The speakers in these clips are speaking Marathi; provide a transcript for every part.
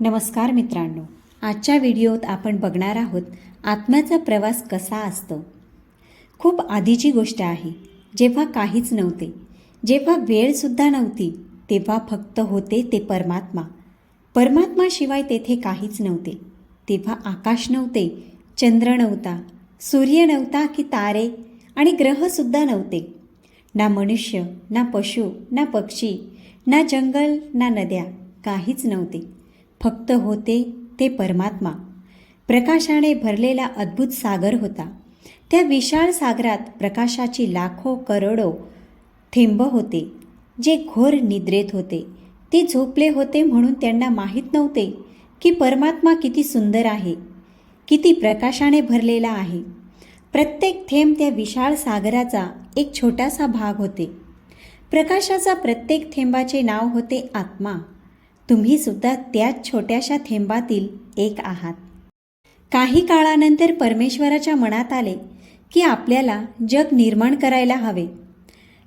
नमस्कार मित्रांनो. आजच्या व्हिडिओत आपण बघणार आहोत आत्म्याचा प्रवास कसा असतो? खूप आधीची गोष्ट आहे जेव्हा काहीच नव्हते जेव्हा वेळसुद्धा नव्हती तेव्हा फक्त होते ते परमात्मा. परमात्माशिवाय तेथे काहीच नव्हते. तेव्हा आकाश नव्हते चंद्र नव्हता सूर्य नव्हता की तारे आणि ग्रहसुद्धा नव्हते. ना मनुष्य ना पशु ना पक्षी ना जंगल ना नद्या काहीच नव्हते. फक्त होते ते परमात्मा. प्रकाशाने भरलेला अद्भुत सागर होता. त्या विशाळ सागरात प्रकाशाची लाखो करोडो थेंब होते जे घोर निद्रेत होते. ते झोपले होते म्हणून त्यांना माहीत नव्हते की परमात्मा किती सुंदर आहे किती प्रकाशाने भरलेला आहे. प्रत्येक थेंब त्या विशाळ सागराचा एक छोटासा भाग होते. प्रकाशाचा प्रत्येक थेंबाचे नाव होते आत्मा. तुम्ही सुद्धा त्याच छोट्याशा थेंबातील एक आहात. काही काळानंतर परमेश्वराच्या मनात आले की आपल्याला जग निर्माण करायला हवे.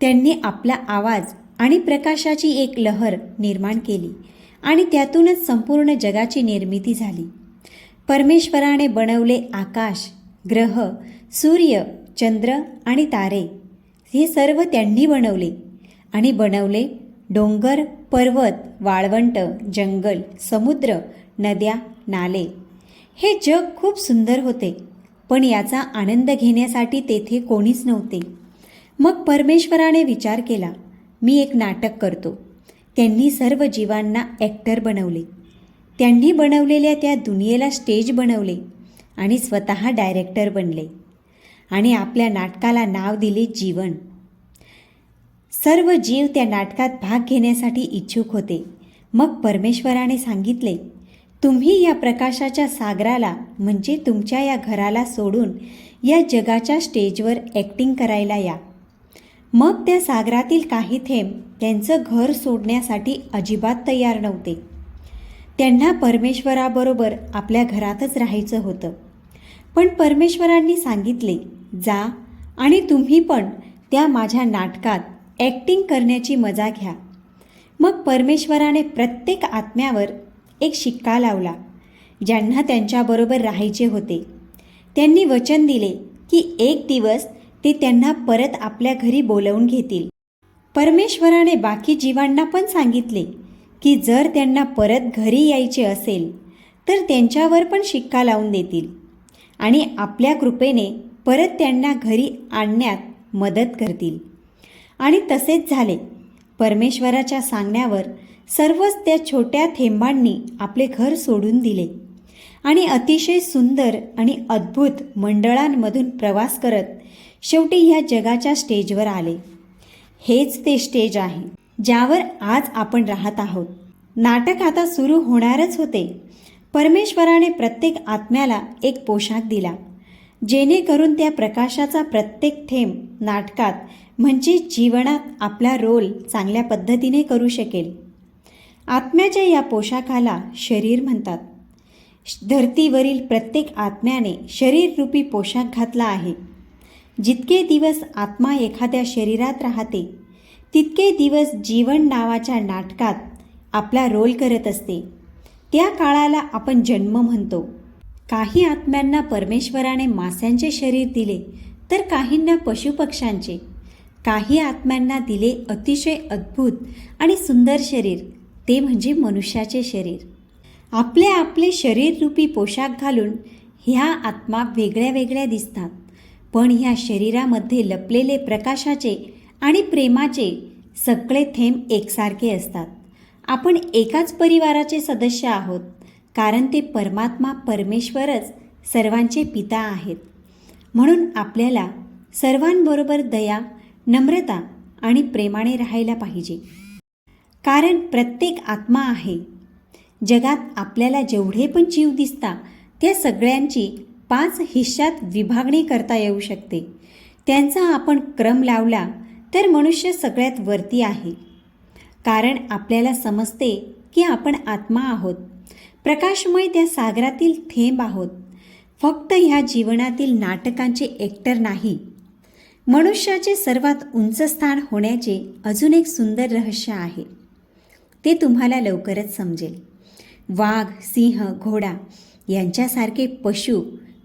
त्यांनी आपला आवाज आणि प्रकाशाची एक लहर निर्माण केली आणि त्यातूनच संपूर्ण जगाची निर्मिती झाली. परमेश्वराने बनवले आकाश ग्रह सूर्य चंद्र आणि तारे. हे सर्व त्यांनी बनवले आणि बनवले डोंगर पर्वत वाळवंट जंगल समुद्र नद्या नाले. हे जग खूप सुंदर होते पण याचा आनंद घेण्यासाठी तेथे कोणीच नव्हते. मग परमेश्वराने विचार केला मी एक नाटक करतो. त्यांनी सर्व जीवांना ॲक्टर बनवले. त्यांनी बनवलेल्या त्या दुनियेला स्टेज बनवले आणि स्वतः डायरेक्टर बनले. आणि आपल्या नाटकाला नाव दिले जीवन. सर्व जीव त्या नाटकात भाग घेण्यासाठी इच्छुक होते. मग परमेश्वराने सांगितले तुम्ही या प्रकाशाच्या सागराला म्हणजे तुमच्या या घराला सोडून या जगाच्या स्टेजवर ॲक्टिंग करायला या. मग त्या सागरातील काही थेंब त्यांचं घर सोडण्यासाठी अजिबात तयार नव्हते. त्यांना परमेश्वराबरोबर आपल्या घरातच राहायचं होतं. पण परमेश्वरांनी सांगितले जा आणि तुम्ही पण त्या माझ्या नाटकात ॲक्टिंग करण्याची मजा घ्या. मग परमेश्वराने प्रत्येक आत्म्यावर एक शिक्का लावला ज्यांना त्यांच्याबरोबर राहायचे होते. त्यांनी वचन दिले की एक दिवस ते त्यांना परत आपल्या घरी बोलवून घेतील. परमेश्वराने बाकी जीवांना पण सांगितले की जर त्यांना परत घरी यायचे असेल तर त्यांच्यावर पण शिक्का लावून देतील आणि आपल्या कृपेने परत त्यांना घरी आणण्यात मदत करतील. आणि तसेच झाले. परमेश्वराच्या सांगण्यावर सर्वच त्या छोट्या थेंबांनी आपले घर सोडून दिले. आणि अतिशय सुंदर आणि अद्भुत मंडळांमधून प्रवास करत शेवटी ह्या जगाच्या स्टेजवर आले. हेच ते स्टेज आहे ज्यावर आज आपण राहत आहोत. नाटक आता सुरू होणारच होते. परमेश्वराने प्रत्येक आत्म्याला एक पोशाख दिला. जेणेकरून त्या प्रकाशाचा प्रत्येक थेंब नाटकात म्हणजे जीवनात आपला रोल चांगल्या पद्धतीने करू शकेल. आत्म्याच्या या पोशाखाला शरीर म्हणतात. धरतीवरील प्रत्येक आत्म्याने शरीररूपी पोशाख घातला आहे. जितके दिवस आत्मा एखाद्या शरीरात राहते तितके दिवस जीवन नावाच्या नाटकात आपला रोल करत असते. त्या काळाला आपण जन्म म्हणतो. काही आत्म्यांना परमेश्वराने मास्यांचे शरीर दिले तर काहींना पशुपक्ष्यांचे. काही आत्म्यांना दिले अतिशय अद्भुत आणि सुंदर शरीर ते म्हणजे मनुष्याचे शरीर. आपले आपले शरीररूपी पोशाख घालून ह्या आत्मा वेगळ्या वेगळ्या दिसतात पण ह्या शरीरामध्ये लपलेले प्रकाशाचे आणि प्रेमाचे सगळे थेंब एकसारखे असतात. आपण एकाच परिवाराचे सदस्य आहोत कारण ते परमात्मा परमेश्वरच सर्वांचे पिता आहेत. म्हणून आपल्याला सर्वांबरोबर दया नम्रता आणि प्रेमाने राहायला पाहिजे. कारण प्रत्येक आत्मा आहे. जगात आपल्याला जेवढे पण जीव दिसता त्या सगळ्यांची पाच हिश्श्यात विभागणी करता येऊ शकते. त्यांचा आपण क्रम लावला तर मनुष्य सगळ्यात वरती आहे. कारण आपल्याला समजते की आपण आत्मा आहोत. प्रकाशमय त्या सागरातील थेंब आहोत. फक्त ह्या जीवनातील नाटकांचे एक्टर नाही. मनुष्याचे सर्वात उंच स्थान होण्याचे अजून एक सुंदर रहस्य आहे. ते तुम्हाला लवकरच समजेल. वाघ सिंह घोडा यांच्यासारखे पशु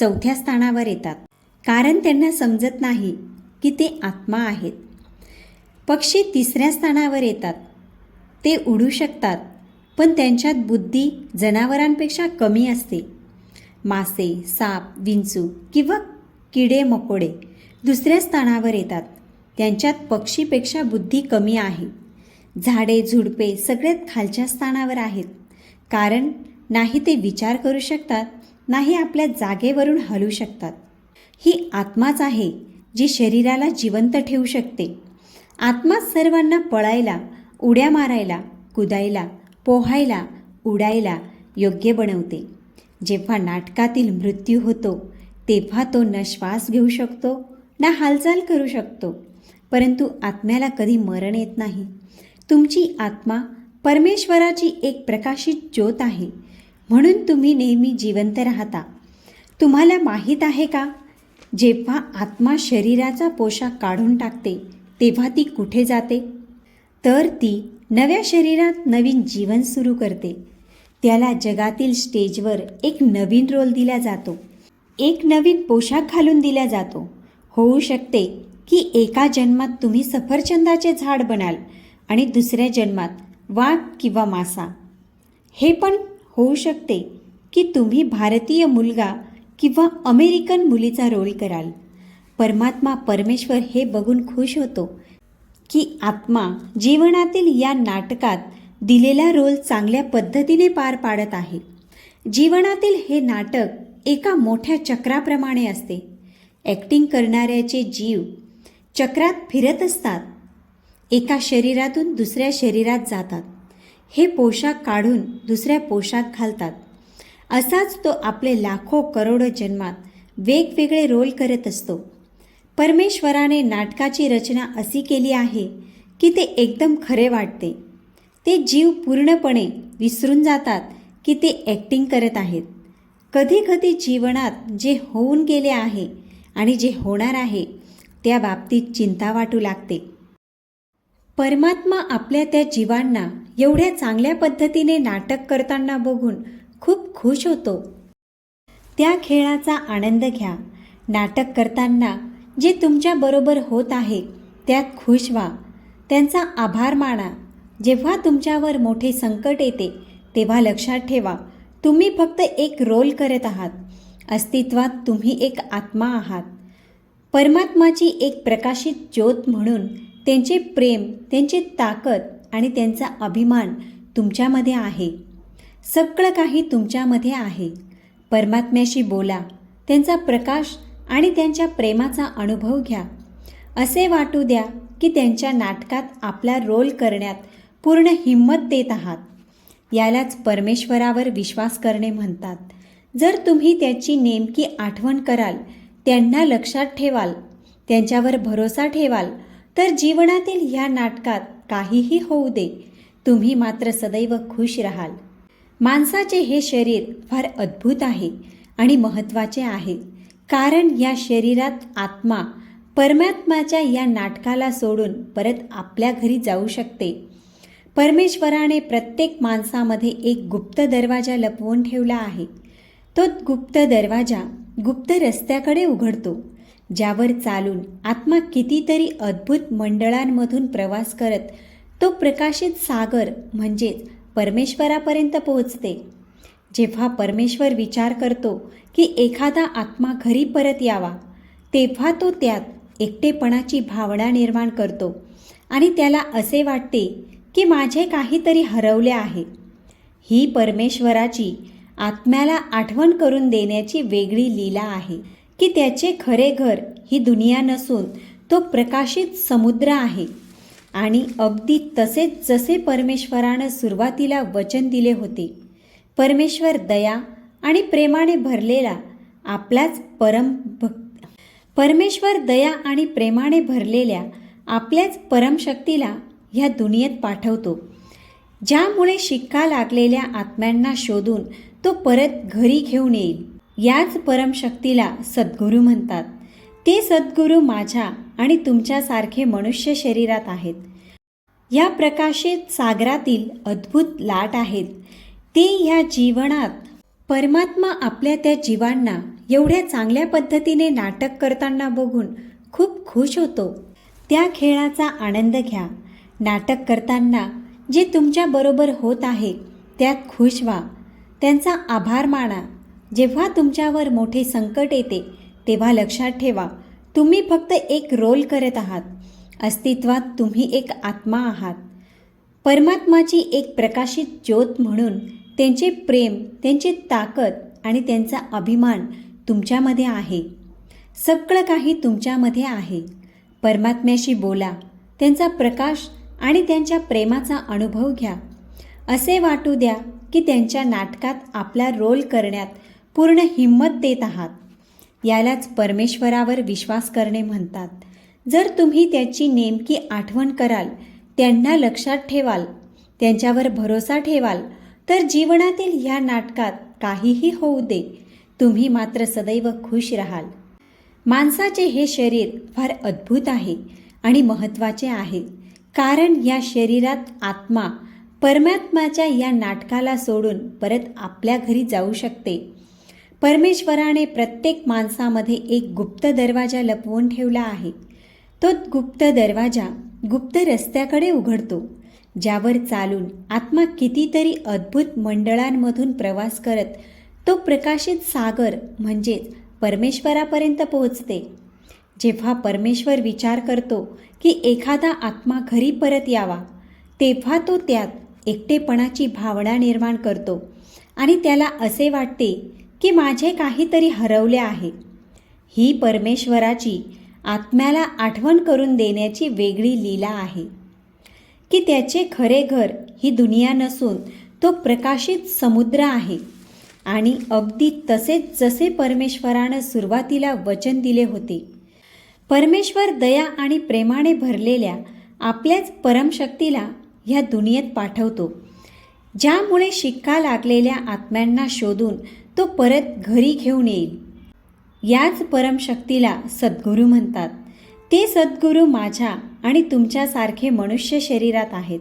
चौथ्या स्थानावर येतात. कारण त्यांना समजत नाही की ते आत्मा आहेत. पक्षी तिसऱ्या स्थानावर येतात. ते उडू शकतात. पण त्यांच्यात बुद्धी जनावरांपेक्षा कमी असते. मासे साप विंचू किंवा किडे मकोडे दुसऱ्या स्थानावर येतात. त्यांच्यात पक्षीपेक्षा बुद्धी कमी आहे. झाडे झुडपे सगळ्यात खालच्या स्थानावर आहेत. कारण नाही ते विचार करू शकतात नाही आपल्या जागेवरून हलू शकतात. ही आत्माच आहे जी शरीराला जिवंत ठेवू शकते. आत्मा सर्वांना पळायला उड्या मारायला कुदायला पोहायला उडायला योग्य बनवते. जेव्हा नाटकातील मृत्यू होतो तेव्हा तो न श्वास घेऊ शकतो ना हालचाल करू शकतो. परंतु आत्म्याला कधी मरण येत नाही. तुमची आत्मा परमेश्वराची एक प्रकाशित ज्योत आहे. म्हणून तुम्ही नेहमी जिवंत राहता. तुम्हाला माहीत आहे का? जेव्हा आत्मा शरीराचा पोशाख काढून टाकते तेव्हा ती कुठे जाते? तर ती नव्या शरीरात नवीन जीवन सुरू करते. त्याला जगातील स्टेजवर एक नवीन रोल दिला जातो. एक नवीन पोशाख घालून दिला जातो. होऊ शकते की एका जन्मात तुम्ही सफरचंदाचे झाड बनाल आणि दुसऱ्या जन्मात वाघ किंवा मासा. हे पण होऊ शकते की तुम्ही भारतीय मुलगा किंवा अमेरिकन मुलीचा रोल कराल. परमात्मा परमेश्वर हे बघून खुश होतो की आत्मा जीवनातील या नाटकात दिलेला रोल चांगल्या पद्धतीने पार पाडत आहे. जीवनातील हे नाटक एका मोठ्या चक्राप्रमाणे असते. ॲक्टिंग करणाऱ्याचे जीव चक्रात फिरत असतात. एका शरीरातून दुसऱ्या शरीरात जातात. हे पोशाख काढून दुसऱ्या पोशाख घालतात. असाच तो आपले लाखो करोडो जन्मात वेगवेगळे रोल करत असतो. परमेश्वराने नाटकाची रचना अशी केली आहे की ते एकदम खरे वाटते. ते जीव पूर्णपणे विसरून जातात की ते ॲक्टिंग करत आहेत. कधीकधी जीवनात जे होऊन गेले आहे आणि जे होणार आहे त्या बाबतीत चिंता वाटू लागते. परमात्मा आपल्या त्या जीवांना एवढ्या चांगल्या पद्धतीने नाटक करताना बघून खूप खुश होतो. त्या खेळाचा आनंद घ्या. नाटक करताना जे तुमच्याबरोबर होत आहे त्यात खुश व्हा. त्यांचा आभार माना. जेव्हा तुमच्यावर मोठे संकट येते तेव्हा लक्षात ठेवा तुम्ही फक्त एक रोल करत आहात. अस्तित्वात तुम्ही एक आत्मा आहात. परमात्माची एक प्रकाशित ज्योत म्हणून त्यांचे प्रेम त्यांची ताकद आणि त्यांचा अभिमान तुमच्यामध्ये आहे. सगळं काही तुमच्यामध्ये आहे. परमात्म्याशी बोला. त्यांचा प्रकाश आणि त्यांच्या प्रेमाचा अनुभव घ्या. असे वाटू द्या की त्यांच्या नाटकात आपला रोल करण्यात पूर्ण हिंमत देत आहात. यालाच परमेश्वरावर विश्वास करणे म्हणतात. जर तुम्ही त्याची नेमकी आठवण कराल त्यांना लक्षात ठेवाल त्यांच्यावर भरोसा ठेवाल तर जीवनातील ह्या नाटकात काहीही होऊ दे. तुम्ही मात्र सदैव खुश राहाल. माणसाचे हे शरीर फार अद्भुत आहे आणि महत्त्वाचे आहे. कारण या शरीरात आत्मा परमात्माच्या या नाटकाला सोडून परत आपल्या घरी जाऊ शकते. परमेश्वराने प्रत्येक माणसामध्ये एक गुप्त दरवाजा लपवून ठेवला आहे. तो गुप्त दरवाजा गुप्त रस्त्याकडे उघडतो ज्यावर चालून आत्मा कितीतरी अद्भुत मंडळांमधून प्रवास करत तो प्रकाशित सागर म्हणजेच परमेश्वरापर्यंत पोहोचते. जेव्हा परमेश्वर विचार करतो की एखादा आत्मा घरी परत यावा तेव्हा तो त्यात एकटेपणाची भावना निर्माण करतो आणि त्याला असे वाटते की माझे काहीतरी हरवले आहे. ही परमेश्वराची आत्म्याला आठवण करून देण्याची वेगळी लीला आहे की त्याचे खरे घर ही दुनिया नसून तो प्रकाशित समुद्र आहे आणि अगदी तसेच जसे परमेश्वरानं सुरुवातीला वचन दिले होते परमेश्वर दया आणि प्रेमाने भरलेला आपलाच परम भक्त. परमेश्वर दया आणि प्रेमाने भरलेल्या आपल्याच परमशक्तीला ह्या दुनियेत पाठवतो. ज्यामुळे शिक्का लागलेल्या आत्म्यांना शोधून तो परत घरी घेऊन येईल. याच परमशक्तीला सद्गुरू म्हणतात. ते सद्गुरू माझ्या आणि तुमच्यासारखे मनुष्य शरीरात आहेत. या प्रकाशित सागरातील अद्भुत लाट आहेत. ते ह्या जीवनात परमात्मा आपल्या त्या जीवांना एवढ्या चांगल्या पद्धतीने नाटक करताना बघून खूप खुश होतो. त्या खेळाचा आनंद घ्या. नाटक करताना जे तुमच्याबरोबर होत आहे त्यात खुश व्हा. त्यांचा आभार माना. जेव्हा तुमच्यावर मोठे संकट येते तेव्हा लक्षात ठेवा तुम्ही फक्त एक रोल करत आहात. अस्तित्वात तुम्ही एक आत्मा आहात. परमात्माची एक प्रकाशित ज्योत म्हणून त्यांचे प्रेम त्यांची ताकद आणि त्यांचा अभिमान तुमच्यामध्ये आहे. सगळं काही तुमच्यामध्ये आहे. परमात्म्याशी बोला त्यांचा प्रकाश आणि त्यांच्या प्रेमाचा अनुभव घ्या. असे वाटू द्या की त्यांच्या नाटकात आपला रोल करण्यात पूर्ण हिंमत देत आहात. यालाच परमेश्वरावर विश्वास करणे म्हणतात. जर तुम्ही त्याची नेमकी आठवण कराल त्यांना लक्षात ठेवाल त्यांच्यावर भरोसा ठेवाल तर जीवनातील ह्या नाटकात काहीही होऊ दे तुम्ही मात्र सदैव खुश राहाल. माणसाचे हे शरीर फार अद्भुत आहे आणि महत्त्वाचे आहे कारण या शरीरात आत्मा परमात्माच्या या नाटकाला सोडून परत आपल्या घरी जाऊ शकते. परमेश्वराने प्रत्येक माणसामध्ये एक गुप्त दरवाजा लपवून ठेवला आहे. तो गुप्त दरवाजा गुप्त रस्त्याकडे उघडतो. ज्यावर चालून आत्मा कितीतरी अद्भुत मंडळांमधून प्रवास करत तो प्रकाशित सागर म्हणजेच परमेश्वरापर्यंत पोहोचते. जेव्हा परमेश्वर विचार करतो की एखादा आत्मा घरी परत यावा तेव्हा तो त्यात एकटेपणाची भावना निर्माण करतो आणि त्याला असे वाटते की माझे काहीतरी हरवले आहे. ही परमेश्वराची आत्म्याला आठवण करून देण्याची वेगळी लीला आहे. की त्याचे खरे घर ही दुनिया नसून तो प्रकाशित समुद्र आहे. आणि अगदी तसेच जसे परमेश्वरानं सुरुवातीला वचन दिले होते परमेश्वर दया आणि प्रेमाने भरलेल्या आपल्याच परमशक्तीला ह्या दुनियेत पाठवतो ज्यामुळे शिक्का लागलेल्या आत्म्यांना शोधून तो परत घरी घेऊन येईल. याच परमशक्तीला सद्गुरू म्हणतात. ते सद्गुरू माझ्या आणि तुमच्यासारखे मनुष्य शरीरात आहेत.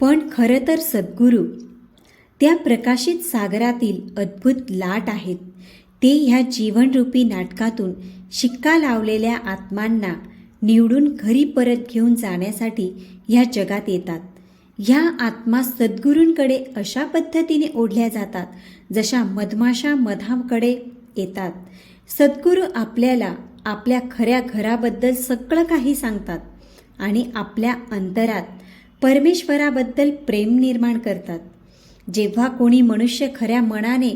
पण खरं तर सद्गुरू त्या प्रकाशित सागरातील अद्भुत लाट आहेत. ते ह्या जीवनरूपी नाटकातून शिक्का लावलेल्या आत्मांना निवडून घरी परत घेऊन जाण्यासाठी ह्या जगात येतात. ह्या आत्मा सद्गुरूंकडे अशा पद्धतीने ओढल्या जातात जशा मधमाशा मधाकडे येतात. सद्गुरू आपल्याला आपल्या खऱ्या घराबद्दल सगळं काही सांगतात आणि आपल्या अंतरात परमेश्वराबद्दल प्रेम निर्माण करतात. जेव्हा कोणी मनुष्य खऱ्या मनाने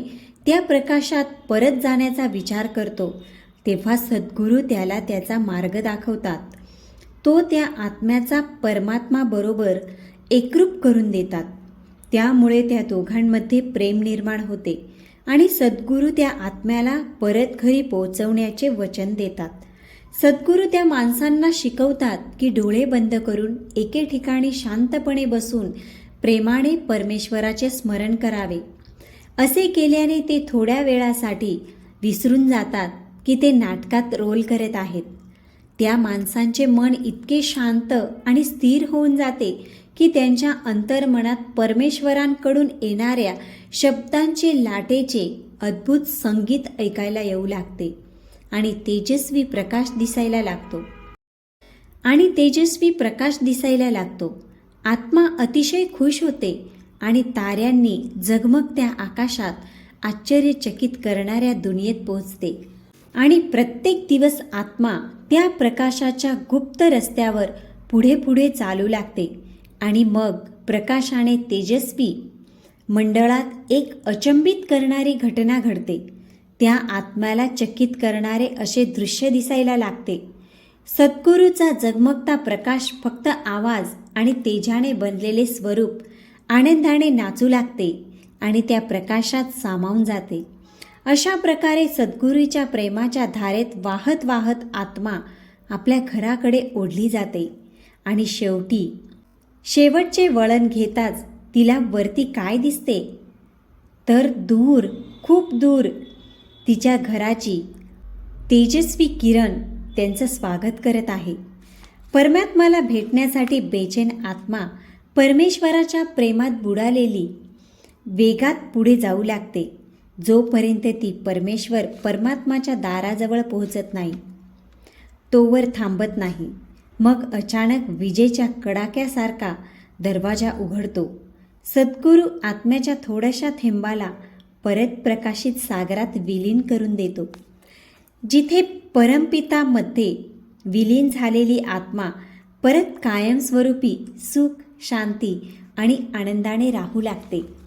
त्या प्रकाशात परत जाण्याचा विचार करतो तेव्हा सद्गुरू त्याला त्याचा मार्ग दाखवतात. तो त्या आत्म्याचा परमात्माबरोबर एकरूप करून देतात. त्यामुळे त्या दोघांमध्ये प्रेम निर्माण होते. आणि सद्गुरू त्या आत्म्याला परत घरी पोहोचवण्याचे वचन देतात. सद्गुरू त्या माणसांना शिकवतात की डोळे बंद करून एके ठिकाणी शांतपणे बसून प्रेमाने परमेश्वराचे स्मरण करावे. असे केल्याने ते थोड्या वेळासाठी विसरून जातात की ते नाटकात रोल करत आहेत. त्या माणसांचे मन इतके शांत आणि स्थिर होऊन जाते की त्यांच्या अंतर्मनात परमेश्वरांकडून येणाऱ्या शब्दांचे लाटेचे अद्भुत संगीत ऐकायला येऊ लागते आणि तेजस्वी प्रकाश दिसायला लागतो. आणि तेजस्वी प्रकाश दिसायला लागतो. आत्मा अतिशय खुश होते आणि ताऱ्यांनी झगमगत्या आकाशात आश्चर्यचकित करणाऱ्या दुनियेत पोहोचते. आणि प्रत्येक दिवस आत्मा त्या प्रकाशाच्या गुप्त रस्त्यावर पुढे पुढे चालू लागते. आणि मग प्रकाशाने तेजस्वी मंडळात एक अचंबित करणारी घटना घडते. त्या आत्म्याला चकित करणारे असे दृश्य दिसायला लागते. सद्गुरूचा जगमगता प्रकाश फक्त आवाज आणि तेजाने बनलेले स्वरूप आनंदाने नाचू लागते आणि त्या प्रकाशात सामावून जाते. अशा प्रकारे सद्गुरूच्या प्रेमाच्या धारेत वाहत वाहत आत्मा आपल्या घराकडे ओढली जाते आणि शेवटी शेवटचे वळण घेताच तिला वरती काय दिसते? तर दूर खूप दूर तिच्या घराची तेजस्वी किरण त्यांचं स्वागत करत आहे. परमात्माला भेटण्यासाठी बेचैन आत्मा परमेश्वराच्या प्रेमात बुडालेली वेगात पुढे जाऊ लागते. जोपर्यंत ती परमेश्वर परमात्माच्या दाराजवळ पोहोचत नाही तोवर थांबत नाही. मग अचानक विजेच्या कडाक्यासारखा दरवाजा उघडतो. सद्गुरू आत्म्याच्या थोड्याशा थेंबाला परत प्रकाशित सागरात विलीन करून देतो. जिथे परमपितामध्ये विलीन झालेली आत्मा परत कायमस्वरूपी सुख शांती आणि आनंदाने राहू लागते.